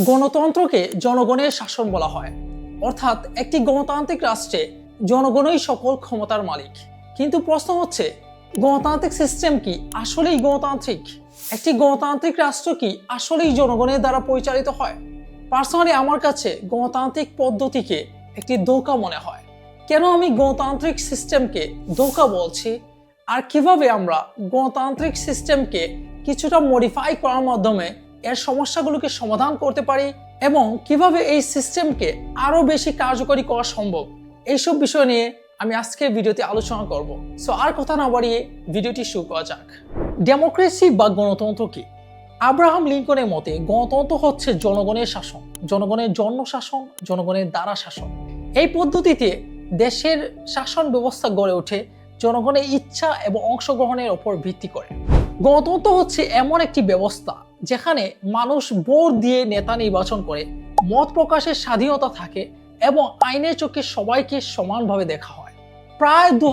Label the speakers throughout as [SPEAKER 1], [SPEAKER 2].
[SPEAKER 1] গণতন্ত্রকে জনগণের শাসন বলা হয়। অর্থাৎ একটি গণতান্ত্রিক রাষ্ট্রে জনগণই সকল ক্ষমতার মালিক। কিন্তু প্রশ্ন হচ্ছে, গণতান্ত্রিক সিস্টেম কি আসলেই গণতান্ত্রিক? একটি গণতান্ত্রিক রাষ্ট্র কি আসলেই জনগণের দ্বারা পরিচালিত হয়? পার্সোনালি আমার কাছে গণতান্ত্রিক পদ্ধতিকে একটি ধোকা মনে হয়। কেন আমি গণতান্ত্রিক সিস্টেমকে ধোকা বলছি? আর কীভাবে আমরা গণতান্ত্রিক সিস্টেমকে কিছুটা মডিফাই করার মাধ্যমে এর সমস্যাগুলোকে সমাধান করতে পারি এবং কীভাবে এই সিস্টেমকে আরও বেশি কার্যকরী করা সম্ভব? এইসব বিষয় নিয়ে আমি আজকের ভিডিওতে আলোচনা করব। সো আর কথা না বাড়িয়ে ভিডিওটি শুরু করা যাক। ডেমোক্রেসি বা গণতন্ত্র কি? আব্রাহাম লিঙ্কনের মতে গণতন্ত্র হচ্ছে জনগণের শাসন, জনগণের জন্ম শাসন, জনগণের দ্বারা শাসন। এই পদ্ধতিতে দেশের শাসন ব্যবস্থা গড়ে ওঠে জনগণের ইচ্ছা এবং অংশগ্রহণের ওপর ভিত্তি করে। গণতন্ত্র হচ্ছে এমন একটি ব্যবস্থা যেখানে মানুষ ভোট দিয়ে নেতা নির্বাচন করে, মত প্রকাশের স্বাধীনতা থাকে এবং আইনের চোখে সবাইকে সমানভাবে দেখা হয়। প্রায় দু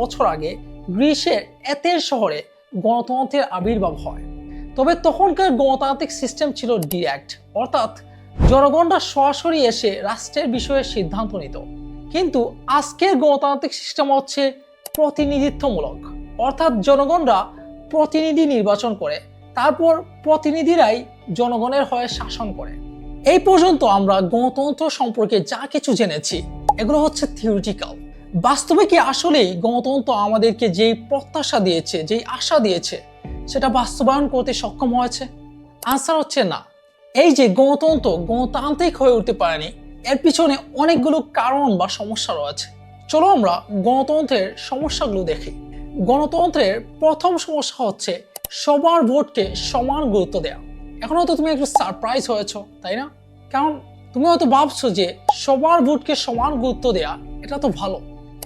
[SPEAKER 1] বছর আগে গ্রিসের এতের শহরে গণতন্ত্রের আবির্ভাব হয়। তবে তখনকার গণতান্ত্রিক সিস্টেম ছিল ডিরেক্ট অর্থাৎ জনগণরা সরাসরি এসে রাষ্ট্রের বিষয়ে সিদ্ধান্ত নিত। কিন্তু আজকের গণতান্ত্রিক সিস্টেম হচ্ছে প্রতিনিধিত্বমূলক, অর্থাৎ জনগণরা প্রতিনিধি নির্বাচন করে, তারপর প্রতিনিধিরাই জনগণের হয়ে শাসন করে। এই পর্যন্ত আমরা গণতন্ত্র সম্পর্কে যা কিছু জেনেছি, এগুলো হচ্ছে থিওরিটিক্যাল বাস্তবে কি আসলেই গণতন্ত্র আমাদেরকে যেই প্রত্যাশা দিয়েছে, যেই আশা দিয়েছে, সেটা বাস্তবায়ন করতে সক্ষম হয়েছে? আনসার হচ্ছে না। এই যে গণতন্ত্র গণতান্ত্রিক হয়ে উঠতে পারেনি, এর পিছনে অনেকগুলো কারণ বা সমস্যা রয়েছে। চলো আমরা গণতন্ত্রের সমস্যাগুলো দেখি। গণতন্ত্রের প্রথম সমস্যা হচ্ছে সবার ভোটকে সমান গুরুত্ব দেওয়া এখন হয়তো তুমি একটু সারপ্রাইজ হয়েছ, তাই না? কারণ তুমি হয়তো ভাবছ যে সবার ভোটকে সমান গুরুত্ব দেওয়া এটা তো ভালো,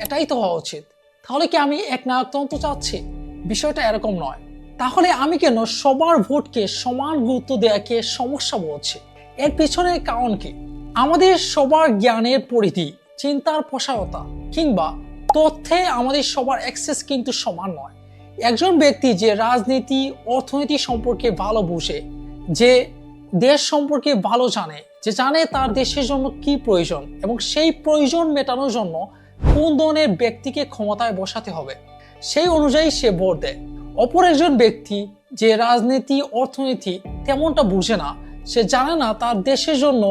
[SPEAKER 1] এটাই তো হওয়া উচিত। তাহলে কি আমি এক নায়কতন্ত্র চাচ্ছি? বিষয়টা এরকম নয়। তাহলে আমি কেন সবার ভোটকে সমান গুরুত্ব দেওয়াকে সমস্যা বলছি? এর পিছনের কারণ কি? আমাদের সবার জ্ঞানের পরিধি, চিন্তার প্রসারতা, কিংবা তথ্যে আমাদের সবার অ্যাক্সেস কিন্তু সমান নয়। একজন ব্যক্তি যে রাজনীতি, অর্থনীতি সম্পর্কে ভালো বুঝে, যে দেশ সম্পর্কে ভালো জানে, যে জানে তার দেশের জন্য কি প্রয়োজন এবং সেই প্রয়োজন মেটানোর জন্য কোন ধরনের ব্যক্তিকে ক্ষমতায় বসাতে হবে, সেই অনুযায়ী সে ভোট দেয়। অপর একজন ব্যক্তি যে রাজনীতি, অর্থনীতি তেমনটা বুঝে না, সে জানে না তার দেশের জন্য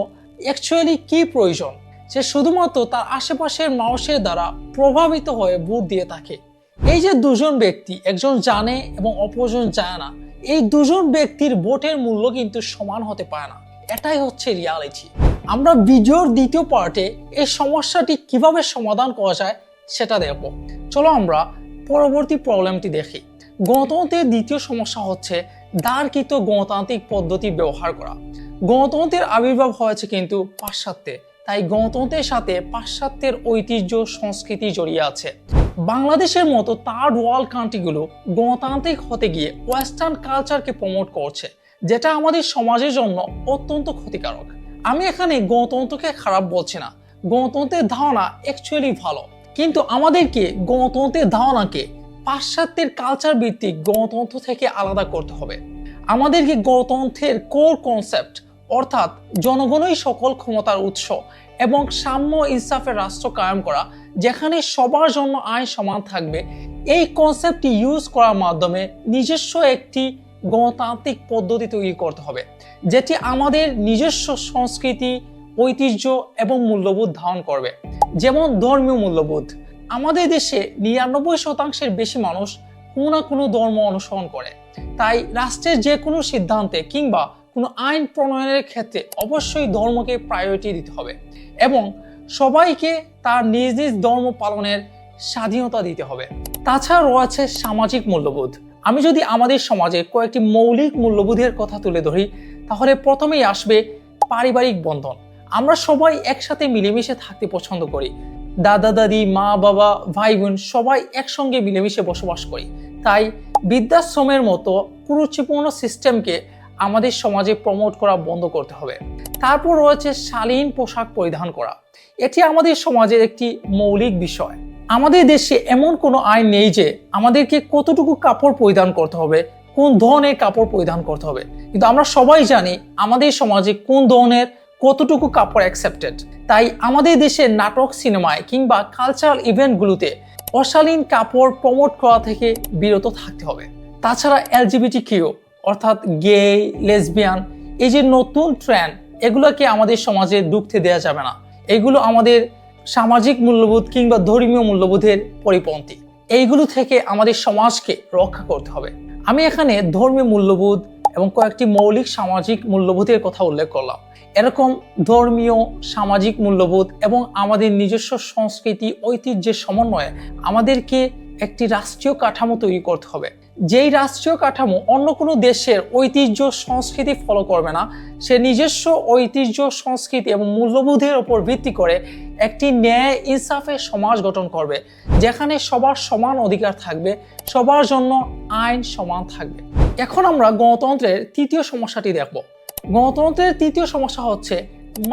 [SPEAKER 1] অ্যাকচুয়ালি কি প্রয়োজন। সে শুধুমাত্র তার আশেপাশের মানুষের দ্বারা প্রভাবিত হয়ে ভোট দিয়ে থাকে। এই যে দুজন ব্যক্তি, একজন জানে এবং অপরজন জানে না, এই দুজন ব্যক্তির ভোটের মূল্য কিন্তু সমান হতে পারে না। এটাই হচ্ছে রিয়ালিটি আমরা ভিডিওর দ্বিতীয় পার্টে এই সমস্যাটি কীভাবে সমাধান করা যায় সেটা দেখব। চলো আমরা পরবর্তী প্রবলেমটি দেখি। গণতন্ত্রের দ্বিতীয় সমস্যা হচ্ছে দ্বারকৃত গণতান্ত্রিক পদ্ধতি ব্যবহার করা। গণতন্ত্রের আবির্ভাব হয়েছে কিন্তু পাশ্চাত্যে। তাই গণতন্ত্রের সাথে পাশ্চাত্যের ঐতিহ্য সংস্কৃতি জড়িয়ে আছে। বাংলাদেশের মতো থার্ড ওয়ার্ল্ড কান্ট্রিগুলো গণতান্ত্রিক হতে গিয়ে ওয়েস্টার্ন কালচারকে প্রমোট করছে, যেটা আমাদের সমাজের জন্য অত্যন্ত ক্ষতিকারক। আমি এখানে গণতন্ত্রকে খারাপ বলছি না, গণতন্ত্রের ধারণা অ্যাকচুয়ালি ভালো। কিন্তু আমাদেরকে গণতন্ত্রের ধারণাকে পাশ্চাত্যের কালচার ভিত্তিক গণতন্ত্র থেকে আলাদা করতে হবে। আমাদেরকে গণতন্ত্রের কোর কনসেপ্ট অর্থাৎ জনগণই সকল ক্ষমতার উৎস এবং সাম্য ইনসাফের রাষ্ট্র কায়েম করা, যেখানে সবার জন্য আইন সমান থাকবে, এই কনসেপ্টটি ইউজ করার মাধ্যমে নিজস্ব একটি গণতান্ত্রিক পদ্ধতি তৈরি করতে হবে, যেটি আমাদের নিজস্ব সংস্কৃতি, ঐতিহ্য এবং মূল্যবোধ ধারণ করবে। যেমন ধর্মীয় মূল্যবোধ, আমাদের দেশে নিরানব্বই শতাংশের বেশি মানুষ কোনো না কোনো ধর্ম অনুসরণ করে। তাই রাষ্ট্রের যে কোনো সিদ্ধান্তে কিংবা কোনো আইন প্রণয়নের ক্ষেত্রে অবশ্যই ধর্মকে প্রায়োরিটি দিতে হবে। এবং সবাইকে তার নিজ নিজ ধর্ম পালনের স্বাধীনতা দিতে হবে। তাছাড়া রয়েছে সামাজিক মূল্যবোধ। আমি যদি আমাদের সমাজে কয়েকটি মৌলিক মূল্যবোধের কথা তুলে ধরি, তাহলে প্রথমেই আসবে পারিবারিক বন্ধন। আমরা সবাই একসাথে মিলেমিশে থাকতে পছন্দ করি। দাদা, দাদি, মা, বাবা, ভাই, বোন সবাই একসঙ্গে মিলেমিশে বসবাস করি। তাই বৃদ্ধাশ্রমের মতো কুরুচিপূর্ণ সিস্টেমকে আমাদের সমাজে প্রমোট করা বন্ধ করতে হবে। তারপর রয়েছে শালীন পোশাক পরিধান করা। এটি আমাদের সমাজের একটি মৌলিক বিষয়। আমাদের দেশে এমন কোনো আইন নেই যে আমাদেরকে কতটুকু কাপড় পরিধান করতে হবে, কোন ধরনের কাপড় পরিধান করতে হবে। কিন্তু আমরা সবাই জানি আমাদের সমাজে কোন ধরনের কতটুকু কাপড় অ্যাকসেপ্টেড তাই আমাদের দেশের নাটক, সিনেমায় কিংবা কালচারাল ইভেন্টগুলোতে অশালীন কাপড় প্রমোট করা থেকে বিরত থাকতে হবে। তাছাড়া এলজিবিটি কিউ অর্থাৎ গে লেসবিয়ান এই যে নতুন ট্রেন্ড এগুলোকে আমাদের সমাজে ঢুকতে দেওয়া যাবে না। এগুলো আমাদের সামাজিক মূল্যবোধ কিংবা ধর্মীয় মূল্যবোধের পরিপন্থী। এইগুলো থেকে আমাদের সমাজকে রক্ষা করতে হবে। আমি এখানে ধর্মীয় মূল্যবোধ এবং কয়েকটি মৌলিক সামাজিক মূল্যবোধের কথা উল্লেখ করলাম। এরকম ধর্মীয়, সামাজিক মূল্যবোধ এবং আমাদের নিজস্ব সংস্কৃতি, ঐতিহ্যের সমন্বয়ে আমাদেরকে একটি রাষ্ট্রীয় কাঠামো তৈরি করতে হবে। যেই রাষ্ট্রীয় কাঠামো অন্য কোনো দেশের ঐতিহ্য সংস্কৃতি ফলো করবে না, সে নিজস্ব ঐতিহ্য, সংস্কৃতি এবং মূল্যবোধের ওপর ভিত্তি করে একটি ন্যায় ইনসাফের সমাজ গঠন করবে, যেখানে সবার সমান অধিকার থাকবে, সবার জন্য আইন সমান থাকবে। এখন আমরা গণতন্ত্রের তৃতীয় সমস্যাটি দেখব। গণতন্ত্রের তৃতীয় সমস্যা হচ্ছে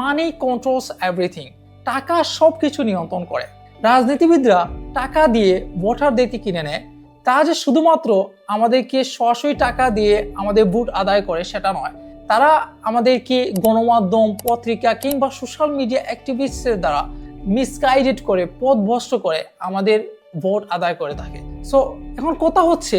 [SPEAKER 1] মানি কন্ট্রোলস এভরিথিং টাকা সব কিছু নিয়ন্ত্রণ করে। রাজনীতিবিদরা টাকা দিয়ে ভোটারদেরকে কিনে নেয়। তা যে শুধুমাত্র আমাদেরকে সরাসরি টাকা দিয়ে আমাদের ভোট আদায় করে সেটা নয়। তারা আমাদেরকে গণমাধ্যম, পত্রিকা কিংবা সোশ্যাল মিডিয়া অ্যাক্টিভিস্টের দ্বারা মিসগাইডেড করে, পথভ্রষ্ট করে আমাদের ভোট আদায় করে থাকে। সো এখন কথা হচ্ছে,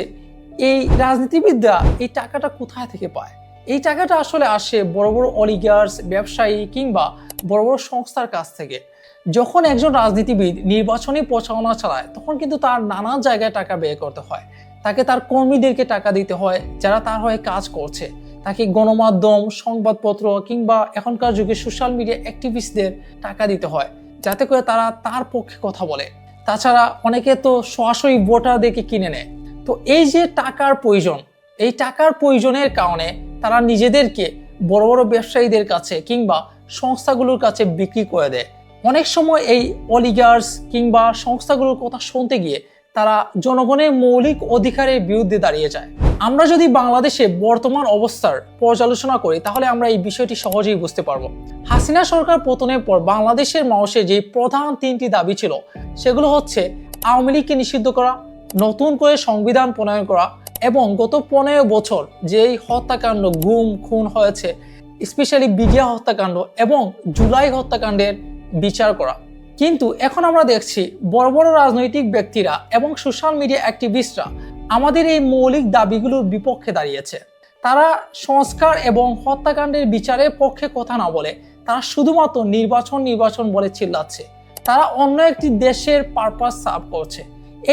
[SPEAKER 1] এই রাজনীতিবিদরা এই টাকাটা কোথায় থেকে পায়? এই টাকাটা আসলে আসে বড় বড় অলিগার্স ব্যবসায়ী কিংবা বড় বড় সংস্থার কাছ থেকে। যখন একজন রাজনীতিবিদ নির্বাচনী প্রচারণা চালায়, তখন কিন্তু তার নানা জায়গায় টাকা ব্যয় করতে হয়। তাকে তার কর্মীদেরকে টাকা দিতে হয়, যারা তার হয়ে কাজ করছে। তাকে গণমাধ্যম, সংবাদপত্র কিংবা এখনকার যুগে সোশ্যাল মিডিয়া অ্যাক্টিভিস্টদের টাকা দিতে হয়, যাতে করে তারা তার পক্ষে কথা বলে। তাছাড়া অনেকে তো সরাসরি ভোটারদেরকে কিনে নেয়। তো এই যে টাকার প্রয়োজন, এই টাকার প্রয়োজনের কারণে তারা নিজেদেরকে বড় বড় ব্যবসায়ীদের কাছে কিংবা সংস্থাগুলোর কাছে বিক্রি করে দেয়। অনেক সময় এই অলিগার্স কিংবা সংস্থাগুলোর কথা শুনতে গিয়ে তারা জনগণের মৌলিক অধিকারের বিরুদ্ধে দাঁড়িয়ে যায়। আমরা যদি বাংলাদেশে বর্তমান অবস্থার পর্যালোচনা করি, তাহলে আমরা এই বিষয়টি সহজেই বুঝতে পারব। হাসিনা সরকার পতনের পর বাংলাদেশের মানুষের যে প্রধান তিনটি দাবি ছিল, সেগুলো হচ্ছে আওয়ামী লীগকে নিষিদ্ধ করা, নতুন করে সংবিধান প্রণয়ন করা এবং গত পনেরো বছর যেই হত্যাকাণ্ড গুম, খুন হয়েছে স্পেশালি বিডিয়া হত্যাকাণ্ড এবং জুলাই হত্যাকাণ্ডের বিচার করা। কিন্তু এখন আমরা দেখছি বড় বড় রাজনৈতিক ব্যক্তিরা এবং সোশ্যাল মিডিয়া অ্যাক্টিভিস্টরা আমাদের এই মৌলিক দাবিগুলোর বিপক্ষে দাঁড়িয়েছে। তারা সংস্কার এবং হত্যাকাণ্ডের বিচারের পক্ষে কথা না বলে তারা শুধুমাত্র নির্বাচন নির্বাচন বলে চিল্লাচ্ছে। তারা অন্য একটি দেশের পারপাস সার্ভ করছে।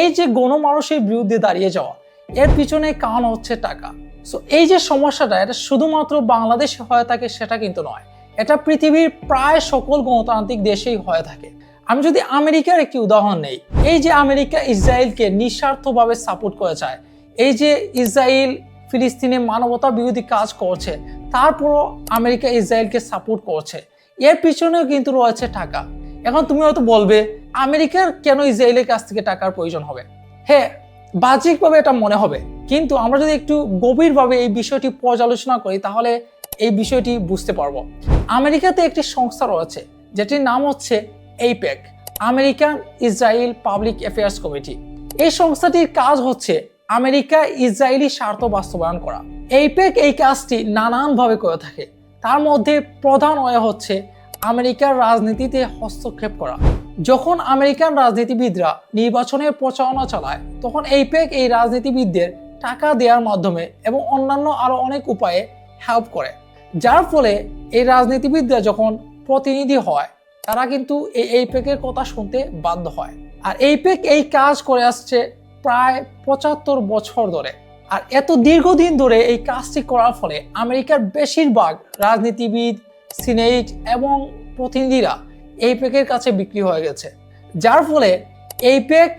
[SPEAKER 1] এই যে গণমানুষের বিরুদ্ধে দাঁড়িয়ে যাওয়া এর পিছনে কারণ হচ্ছে টাকা। সো এই যে সমস্যাটা, এটা শুধুমাত্র বাংলাদেশে হয়ে থাকে সেটা কিন্তু নয়। এটা পৃথিবীর প্রায় সকল গণতান্ত্রিক দেশেই হয়ে থাকে। আমি যদি আমেরিকার একটি উদাহরণ নেই, এই যে আমেরিকা ইসরায়েলকে নিঃস্বার্থভাবে সাপোর্ট করে চায় এই যে ইসরায়েল ফিলিস্তিনে মানবতা বিরোধী কাজ করছে, তারপরও আমেরিকা ইসরায়েলকে সাপোর্ট করছে, এর পিছনেও কিন্তু রয়েছে টাকা। এখন তুমি হয়তো বলবে, আমেরিকার কেন ইসরায়েলের কাছ থেকে টাকার প্রয়োজন হবে? হ্যাঁ বাহ্যিকভাবে এটা মনে হবে। কিন্তু আমরা যদি একটু গভীরভাবে এই বিষয়টি পর্যালোচনা করি, তাহলে এই বিষয়টি বুঝতে পারব। আমেরিকাতে একটি সংস্থা রয়েছে, যেটির নাম হচ্ছে AIPAC American Israel public affairs committee. এই সংস্থাটির কাজ হচ্ছে আমেরিকা ইসরায়েলি স্বার্থ বাস্তবায়ন করা। এইপ্যাক এই কাজটি নানানভাবে করে থাকে। তার মধ্যে প্রধান ওয়ে হচ্ছে আমেরিকার রাজনীতিতে হস্তক্ষেপ করা। যখন আমেরিকান রাজনীতিবিদরা নির্বাচনের প্রচারণা চালায়, তখন এইপ্যাক এই রাজনীতিবিদদের টাকা দেওয়ার মাধ্যমে এবং অন্যান্য আরও অনেক উপায়ে হেল্প করে। যার ফলে এই রাজনীতিবিদরা যখন প্রতিনিধি হয়, তারা কিন্তু এই এইপেকের কথা শুনতে বাধ্য হয়। আর এইপেক এই কাজ করে আসছে প্রায় পঁচাত্তর বছর ধরে। আর এত দীর্ঘদিন ধরে এই কাজটি করার ফলে আমেরিকার বেশিরভাগ রাজনীতিবিদ, সিনেট এবং প্রতিনিধিরা এইপেকের কাছে বিক্রি হয়ে গেছে। যার ফলে এইপেক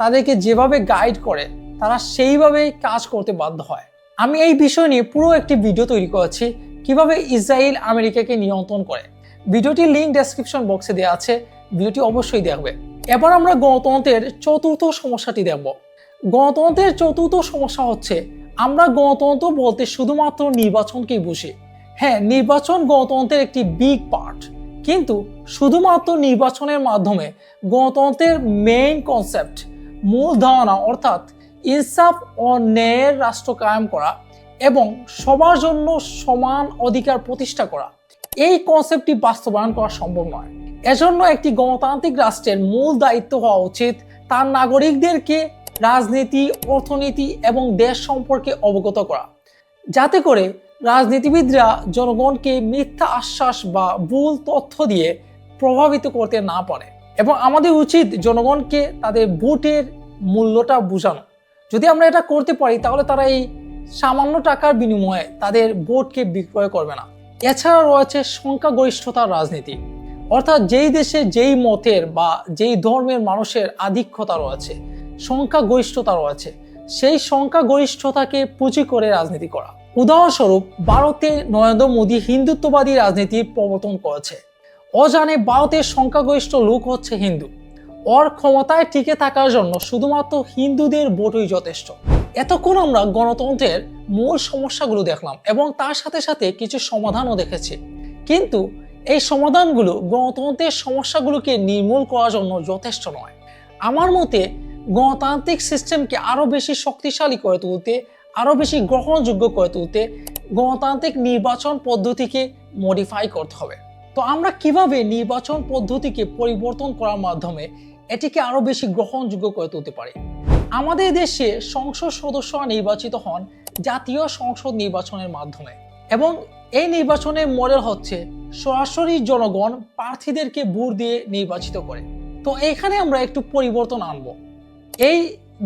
[SPEAKER 1] তাদেরকে যেভাবে গাইড করে, তারা সেইভাবেই কাজ করতে বাধ্য হয়। আমি এই বিষয় নিয়ে পুরো একটি ভিডিও তৈরি করেছি, কীভাবে ইসরায়েল আমেরিকাকে নিয়ন্ত্রণ করে। ভিডিওটির লিঙ্ক ডেসক্রিপশন বক্সে দেওয়া আছে, ভিডিওটি অবশ্যই দেখবে। এবার আমরা গণতন্ত্রের চতুর্থ সমস্যাটি দেখব। গণতন্ত্রের চতুর্থ সমস্যা হচ্ছে, আমরা গণতন্ত্র বলতে শুধুমাত্র নির্বাচনকেই বুঝি। হ্যাঁ নির্বাচন গণতন্ত্রের একটি বিগ পার্ট কিন্তু শুধুমাত্র নির্বাচনের মাধ্যমে গণতন্ত্রের মেইন কনসেপ্ট মূল ধারণা অর্থাৎ ইনসাফ ও ন্যায়ের রাষ্ট্র কায়েম করা এবং সবার জন্য সমান অধিকার প্রতিষ্ঠা করা। এই কনসেপ্টটি বাস্তবায়ন করা সম্ভব নয়। এজন্য একটি গণতান্ত্রিক রাষ্ট্রের মূল দায়িত্ব হওয়া উচিত তার নাগরিকদেরকে রাজনীতি, অর্থনীতি এবং দেশ সম্পর্কে অবগত করা। যাতে করে রাজনীতিবিদরা জনগণকে মিথ্যা আশ্বাস বা ভুল তথ্য দিয়ে প্রভাবিত করতে না পারে। এবং আমাদের উচিত জনগণকে তাদের ভোটের মূল্যটা বোঝানো। যদি আমরা এটা করতে পারি, তাহলে তারা এই সামান্য টাকার বিনিময়ে তাদের ভোটকে বিক্রয় করবে না। এছাড়া রয়েছে সংখ্যাগরিষ্ঠতার রাজনীতি। অর্থাৎ যেই দেশে যেই মতের বা যেই ধর্মের মানুষের আধিক্যতা রয়েছে, সংখ্যাগরিষ্ঠতা রয়েছে, সেই সংখ্যাগরিষ্ঠতাকে পুঁজি করে রাজনীতি করা। উদাহরণস্বরূপ ভারতে নরেন্দ্র মোদী হিন্দুত্ববাদী রাজনীতির প্রবর্তন করেছে। অজানে ভারতের সংখ্যাগরিষ্ঠ লোক হচ্ছে হিন্দু। ওর ক্ষমতায় টিকে থাকার জন্য শুধুমাত্র হিন্দুদের ভোটই যথেষ্ট। এতক্ষণ আমরা গণতন্ত্রের মূল সমস্যাগুলো দেখলাম এবং তার সাথে সাথে কিছু সমাধানও দেখেছি। কিন্তু এই সমাধানগুলো গণতন্ত্রের সমস্যাগুলোকে নির্মূল করার জন্য যথেষ্ট নয়। আমার মতে গণতান্ত্রিক সিস্টেমকে আরও বেশি শক্তিশালী করে তুলতে আরও বেশি গ্রহণযোগ্য করে তুলতে গণতান্ত্রিক নির্বাচন পদ্ধতিকে মডিফাই করতে হবে। তো আমরা কীভাবে নির্বাচন পদ্ধতিকে পরিবর্তন করার মাধ্যমে এটিকে আরও বেশি গ্রহণযোগ্য করে তুলতে পারি? আমাদের দেশে সংসদ সদস্যরা নির্বাচিত হন জাতীয় সংসদ নির্বাচনের মাধ্যমে এবং এই নির্বাচনের মডেল হচ্ছে সরাসরি জনগণ প্রার্থীদেরকে ভোট দিয়ে নির্বাচিত করে। তো এখানে আমরা একটু পরিবর্তন আনব। এই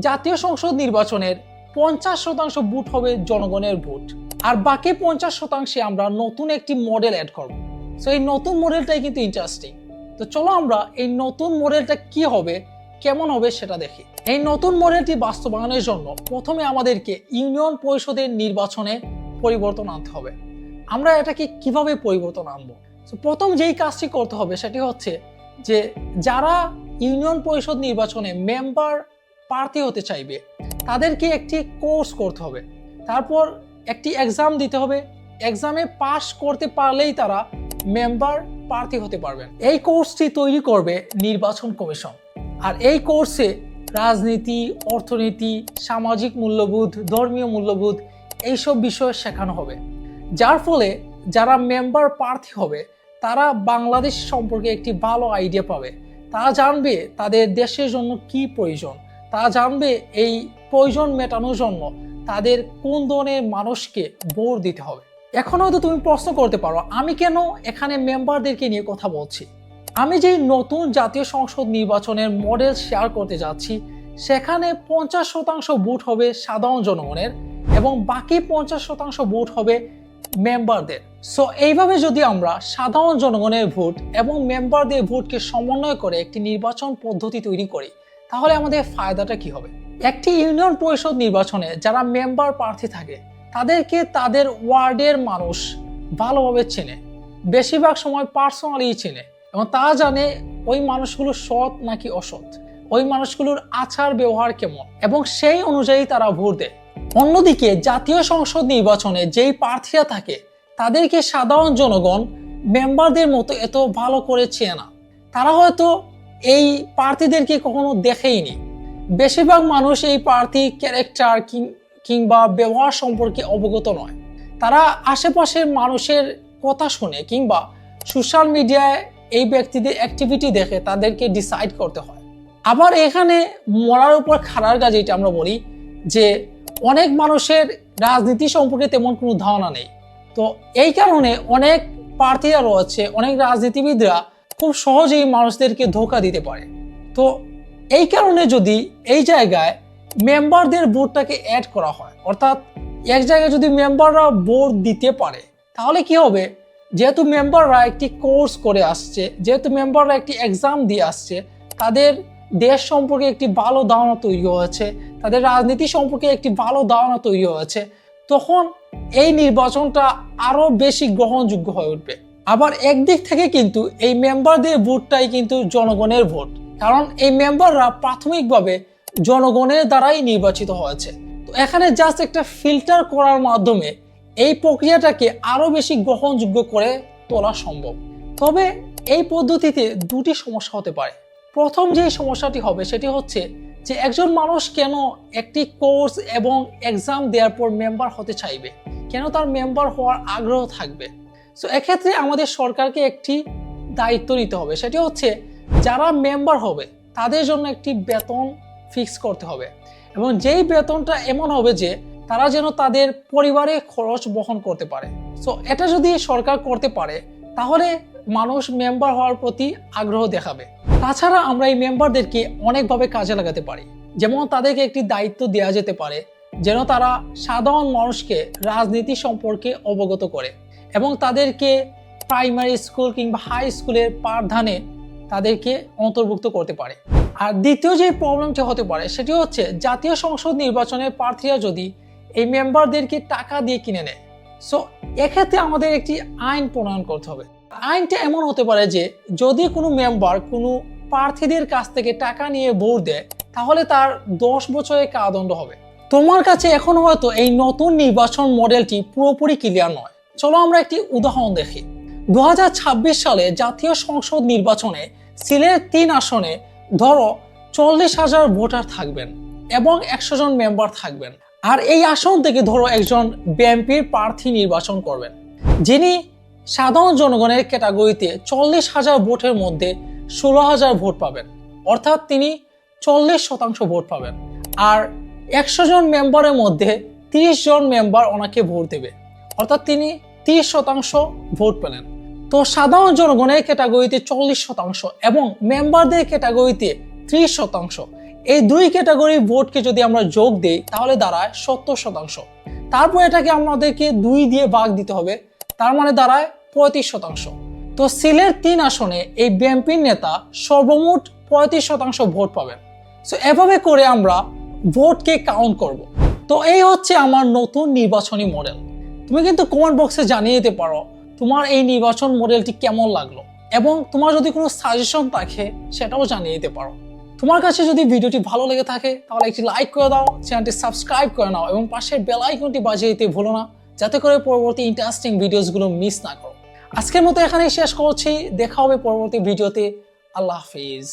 [SPEAKER 1] জাতীয় সংসদ নির্বাচনের পঞ্চাশ শতাংশ ভোট হবে জনগণের ভোট। আর বাকি পঞ্চাশ শতাংশে আমরা নতুন একটি মডেল অ্যাড করব। সো এই নতুন মডেলটাই কিন্তু ইন্টারেস্টিং তো চলো আমরা এই নতুন মডেলটা কি হবে, কেমন হবে সেটা দেখি। এই নতুন মডেলটি বাস্তবায়নের জন্য প্রথমে আমাদেরকে ইউনিয়ন পরিষদের নির্বাচনে পরিবর্তন আনতে হবে। আমরা এটাকে কীভাবে পরিবর্তন আনব? প্রথম যেই কাজটি করতে হবে সেটি হচ্ছে যে, যারা ইউনিয়ন পরিষদ নির্বাচনে মেম্বার প্রার্থী হতে চাইবে। তাদেরকে একটি কোর্স করতে হবে। তারপর একটি এক্সাম দিতে হবে। এক্সামে পাশ করতে পারলেই তারা মেম্বার প্রার্থী হতে পারবেন। এই কোর্সটি তৈরি করবে নির্বাচন কমিশন। আর এই কোর্সে রাজনীতি, অর্থনীতি, সামাজিক মূল্যবোধ, ধর্মীয় মূল্যবোধ এইসব বিষয় শেখানো হবে। যার ফলে যারা মেম্বার প্রার্থী হবে, তারা বাংলাদেশ সম্পর্কে একটি ভালো আইডিয়া পাবে। তারা জানবে তাদের দেশের জন্য কি প্রয়োজন। তারা জানবে এই প্রয়োজন মেটানোর জন্য তাদের কোন ধরনের মানুষকে ভোট দিতে হবে। এখন হয়তো তুমি প্রশ্ন করতে পারো, আমি কেন এখানে মেম্বারদেরকে নিয়ে কথা বলছি? আমি যেই নতুন জাতীয় সংসদ নির্বাচনের মডেল শেয়ার করতে যাচ্ছি, সেখানে পঞ্চাশ শতাংশ ভোট হবে সাধারণ জনগণের এবং বাকি পঞ্চাশ শতাংশ ভোট হবে মেম্বারদের। সো এইভাবে যদি আমরা সাধারণ জনগণের ভোট এবং মেম্বারদের ভোটকে সমন্বয় করে একটি নির্বাচন পদ্ধতি তৈরি করি তাহলে আমাদের ফায়দাটা কি হবে? একটি ইউনিয়ন পরিষদ নির্বাচনে যারা মেম্বার প্রার্থী থাকে, তাদেরকে তাদের ওয়ার্ডের মানুষ ভালোভাবে চেনে, বেশিরভাগ সময় পার্সোনালি চেনে এবং তারা জানে ওই মানুষগুলো সৎ নাকি অসৎ, ওই মানুষগুলোর আচার ব্যবহার কেমন এবং সেই অনুযায়ী তারা ভোট দেয়। অন্যদিকে জাতীয় সংসদ নির্বাচনে যেই প্রার্থীরা থাকে, তাদেরকে সাধারণ জনগণ মেম্বারদের মতো এত ভালো করে চেয়ে না। তারা হয়তো এই প্রার্থীদেরকে কখনো দেখেইনি। বেশিরভাগ মানুষ এই প্রার্থী ক্যারেক্টার কিংবা ব্যবহার সম্পর্কে অবগত নয়। তারা আশেপাশের মানুষের কথা শুনে কিংবা সোশ্যাল মিডিয়ায় এই ব্যক্তিদের অ্যাক্টিভিটি দেখে তাদেরকে ডিসাইড করতে হয়। আবার এখানে মরার উপর খাড়ার কাজ এটা আমরা বলি যে, অনেক মানুষের রাজনীতি সম্পর্কে তেমন কোনো ধারণা নেই। তো এই কারণে অনেক প্রার্থীরা রয়েছে, অনেক রাজনীতিবিদরা খুব সহজেই মানুষদেরকে ধোকা দিতে পারে। তো এই কারণে যদি এই জায়গায় মেম্বারদের বোর্ডটাকে অ্যাড করা হয়, অর্থাৎ এক জায়গায় যদি মেম্বাররা বোর্ড দিতে পারে, তাহলে কি হবে? যেহেতু মেম্বাররা একটি কোর্স করে আসছে, যেহেতু মেম্বাররা একটি এক্সাম দিয়ে আসছে, তাদের দেশ সম্পর্কে একটি ভালো ধারণা তৈরি হয়েছে, তাদের রাজনীতি সম্পর্কে একটি ভালো ধারণা তৈরি হয়েছে, তখন এই নির্বাচনটা আরও বেশি গ্রহণযোগ্য হয়ে উঠবে। আবার একদিক থেকে কিন্তু এই মেম্বারদের ভোটটাই কিন্তু জনগণের ভোট। কারণ এই মেম্বাররা প্রাথমিকভাবে জনগণের দ্বারাই নির্বাচিত হয়েছে। তো এখানে জাস্ট একটা ফিল্টার করার মাধ্যমে এই প্রক্রিয়াটাকে আরও বেশি গ্রহণযোগ্য করে তোলা সম্ভব। তবে এই পদ্ধতিতে দুটি সমস্যা হতে পারে। প্রথম যে সমস্যাটি হবে সেটি হচ্ছে যে একজন মানুষ কেন একটি কোর্স এবং এক্সাম দেওয়ার পর মেম্বার হতে চাইবে? কেন তার মেম্বার হওয়ার আগ্রহ থাকবে? সো এক্ষেত্রে আমাদের সরকারকে একটি দায়িত্ব নিতে হবে। সেটি হচ্ছে, যারা মেম্বার হবে, তাদের জন্য একটি বেতন ফিক্স করতে হবে। এবং যেই বেতনটা এমন হবে যে, তারা যেন তাদের পরিবারের খরচ বহন করতে পারে। সো এটা যদি সরকার করতে পারে, তাহলে মানুষ মেম্বার হওয়ার প্রতি আগ্রহ দেখাবে। তাছাড়া আমরা এই মেম্বারদেরকে অনেকভাবে কাজে লাগাতে পারি। যেমন তাদেরকে একটি দায়িত্ব দেওয়া যেতে পারে, যেন তারা সাধারণ মানুষকে রাজনীতি সম্পর্কে অবগত করে। এবং তাদেরকে প্রাইমারি স্কুল কিংবা হাই স্কুলের পাঠদানে তাদেরকে অন্তর্ভুক্ত করতে পারে। আর দ্বিতীয় যে প্রবলেমটি হতে পারে, সেটি হচ্ছে জাতীয় সংসদ নির্বাচনের প্রার্থীরা যদি এই মেম্বারদেরকে টাকা দিয়ে কিনে নেয় সো এক্ষেত্রে আমাদের একটি আইন প্রণয়ন করতে হবে। আইনটা এমন হতে পারে যে যদি কোনো মেম্বার কোনো প্রার্থীদের কাছ থেকে টাকা নিয়ে ভোট দেয়, তাহলে তার দশ বছরের কারাদণ্ড হবে। তোমার কাছে এখন হয়তো এই নতুন নির্বাচন মডেলটি পুরোপুরি ক্লিয়ার নয়। চলো আমরা একটি উদাহরণ দেখি। দু হাজার ছাব্বিশ সালে জাতীয় সংসদ নির্বাচনে সিলেট তিন আসনে ধরো চল্লিশ হাজার ভোটার থাকবেন এবং একশো জন মেম্বার থাকবেন। আর এই আসন থেকে ধরো একজন বিএনপির প্রার্থী নির্বাচন করবেন, যিনি সাধারণ জনগণের ক্যাটাগরিতে চল্লিশ হাজার ভোটের মধ্যে ষোলো হাজার ভোট পাবেন, অর্থাৎ তিনি চল্লিশ শতাংশ ভোট পাবেন। আর একশো জন মেম্বারের মধ্যে তিরিশ জন মেম্বার ওনাকে ভোট দেবে, অর্থাৎ তিনি তিরিশ শতাংশ ভোট পেলেন। তো সাধারণ জনগণের ক্যাটাগরিতে চল্লিশ শতাংশ এবং মেম্বারদের ক্যাটাগরিতে ত্রিশ শতাংশ। এই দুই ক্যাটাগরি ভোটকে যদি আমরা যোগ দিই, তাহলে দাঁড়ায় সত্তর শতাংশ। তারপর এটাকে আমাদেরকে দুই দিয়ে ভাগ দিতে হবে, তার মানে দাঁড়ায় পঁয়ত্রিশ শতাংশ। তো সিলের তিন আসনে এই বিএনপির নেতা সর্বমোট পঁয়ত্রিশ শতাংশ ভোট পাবেন। সো এভাবে করে আমরা ভোটকে কাউন্ট করব। তো এই হচ্ছে আমার নতুন নির্বাচনী মডেল তুমি কিন্তু কমেন্ট বক্সে জানিয়ে দিতে পারো তোমার এই নির্বাচন মডেলটি কেমন লাগল। এবং তোমার যদি কোনো সাজেশন থাকে, সেটাও জানিয়ে দিতে পারো। তোমার কাছে যদি ভিডিওটি ভালো লেগে থাকে, তাহলে একটি লাইক করে দাও চ্যানেলটি সাবস্ক্রাইব করে নাও এবং পাশের বেল আইকনটি বাজিয়ে দিতে ভুলো না, যাতে করে পরবর্তী ইন্টারেস্টিং ভিডিওসগুলো মিস না করো। আজকের মতো এখানেই শেষ করছি, দেখা হবে পরবর্তী ভিডিওতে আল্লাহ হাফিজ।